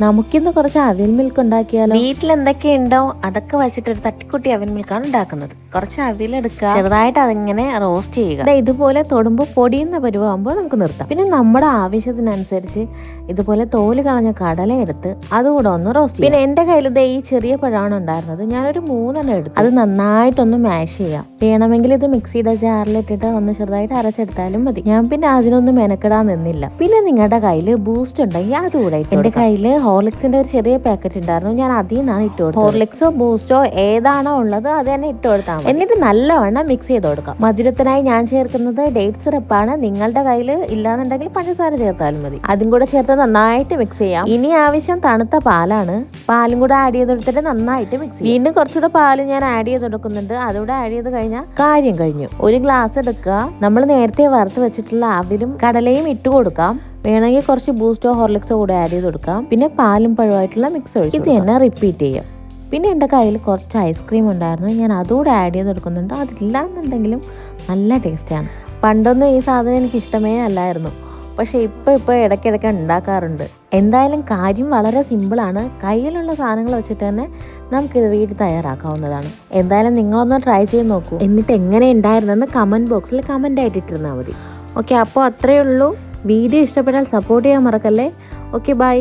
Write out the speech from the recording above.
നമുക്കിന്ന് കുറച്ച് അവിൽ മിൽക്ക് ഉണ്ടാക്കിയാലോ? വീട്ടിൽ എന്തൊക്കെയുണ്ടോ അതൊക്കെ വെച്ചിട്ട് ഒരു തട്ടിക്കുട്ടി അവിൽ മിൽക്കാണ് ഉണ്ടാക്കുന്നത്. കുറച്ച് അവിൽ എടുക്കുക. ചെറുതായിട്ട് അതിങ്ങനെ റോസ്റ്റ് ചെയ്യുക. ഇതുപോലെ തൊടുമ്പോൾ പൊടിയുന്ന പരുവാകുമ്പോൾ നമുക്ക് നിർത്താം. പിന്നെ നമ്മുടെ ആവശ്യത്തിനനുസരിച്ച് ഇതുപോലെ തോൽ കളഞ്ഞ കടല എടുത്ത് അതുകൂടെ ഒന്ന് റോസ്റ്റ് പിന്നെ എന്റെ കയ്യിൽ ദേ ഈ ചെറിയ പഴമാണ് ഉണ്ടായിരുന്നത്. ഞാനൊരു മൂന്നെണ്ണം എടുത്തു. അത് നന്നായിട്ടൊന്ന് മാഷ് ചെയ്യാം. വേണമെങ്കിൽ ഇത് മിക്സിയുടെ ജാറിലിട്ടിട്ട് ഒന്ന് ചെറുതായിട്ട് അരച്ചെടുത്താലും മതി. ഞാൻ പിന്നെ അതിനൊന്നും മെനക്കെടാൻ നിന്നില്ല. പിന്നെ നിങ്ങളുടെ കയ്യിൽ ബൂസ്റ്റ് ഉണ്ടെങ്കിൽ അതുകൂടെ എന്റെ കയ്യിൽ ഹോർലിക്സിന്റെ ഒരു ചെറിയ പാക്കറ്റ് ഉണ്ടായിരുന്നു. ഞാൻ അതിൽ നിന്നാണ് ഇട്ട് കൊടുത്തത്. ഹോർലിക്സോ ബൂസ്റ്റോ ഏതാണോ ഉള്ളത് അത് തന്നെ ഇട്ട് കൊടുത്താൽ മതി. എന്നിട്ട് നല്ലവണ്ണം മിക്സ് ചെയ്ത് കൊടുക്കാം. മധുരത്തിനായി ഞാൻ ചേർക്കുന്നത് ഡേറ്റ് സിറപ്പാണ് നിങ്ങളുടെ കയ്യിൽ ഇല്ലാന്നുണ്ടെങ്കിൽ പഞ്ചസാര ചേർത്താലും മതി. അതും കൂടെ ചേർത്ത് നന്നായിട്ട് മിക്സ് ചെയ്യാം. ഇനി ആവശ്യം തണുത്ത പാലാണ്. പാലും കൂടെ ആഡ് ചെയ്ത് കൊടുത്തിട്ട് നന്നായിട്ട് മിക്സ് ചെയ്യും. വീണ്ടും കുറച്ചുകൂടെ പാൽ ഞാൻ ആഡ് ചെയ്ത് കൊടുക്കുന്നുണ്ട്. അതുകൂടെ ആഡ് ചെയ്ത് കഴിഞ്ഞാൽ കാര്യം കഴിഞ്ഞു. ഒരു ഗ്ലാസ് എടുക്കുക. നമ്മൾ നേരത്തെ വറുത്ത് വെച്ചിട്ടുള്ള അവിലും കടലയും ഇട്ട് കൊടുക്കാം. വേണമെങ്കിൽ കുറച്ച് ബൂസ്റ്റോ ഹോർലിക്സോ കൂടെ ആഡ് ചെയ്ത് കൊടുക്കാം. പിന്നെ പാലും പഴമായിട്ടുള്ള മിക്സ് ഒഴിച്ച് ഇത് തന്നെ റിപ്പീറ്റ് ചെയ്യാം. പിന്നെ എന്റെ കയ്യിൽ കുറച്ച് ഐസ്ക്രീം ഉണ്ടായിരുന്നു. ഞാൻ അതുകൂടെ ആഡ് ചെയ്ത് കൊടുക്കുന്നുണ്ട്. അതില്ലാന്നുണ്ടെങ്കിലും നല്ല ടേസ്റ്റാണ് പണ്ടൊന്നും ഈ സാധനം എനിക്ക് ഇഷ്ടമേ അല്ലായിരുന്നു. പക്ഷേ ഇപ്പോൾ ഇപ്പോൾ ഇടയ്ക്കിടയ്ക്ക് ഉണ്ടാക്കാറുണ്ട്. എന്തായാലും കാര്യം വളരെ സിമ്പിളാണ് കയ്യിലുള്ള സാധനങ്ങൾ വെച്ചിട്ട് തന്നെ നമുക്കിത് വീട്ടിൽ തയ്യാറാക്കാവുന്നതാണ്. എന്തായാലും നിങ്ങളൊന്ന് ട്രൈ ചെയ്ത് നോക്കൂ. എന്നിട്ട് എങ്ങനെ ഉണ്ടായിരുന്നെന്ന് കമന്റ് ബോക്സിൽ കമന്റ് ആയിട്ട് ഇട്ടിരുന്നാൽ മതി. ഓക്കെ അപ്പോൾ അത്രയേ ഉള്ളൂ. വീഡിയോ ഇഷ്ടപ്പെട്ടാൽ സപ്പോർട്ട് ചെയ്യാൻ മറക്കല്ലേ? Okay bye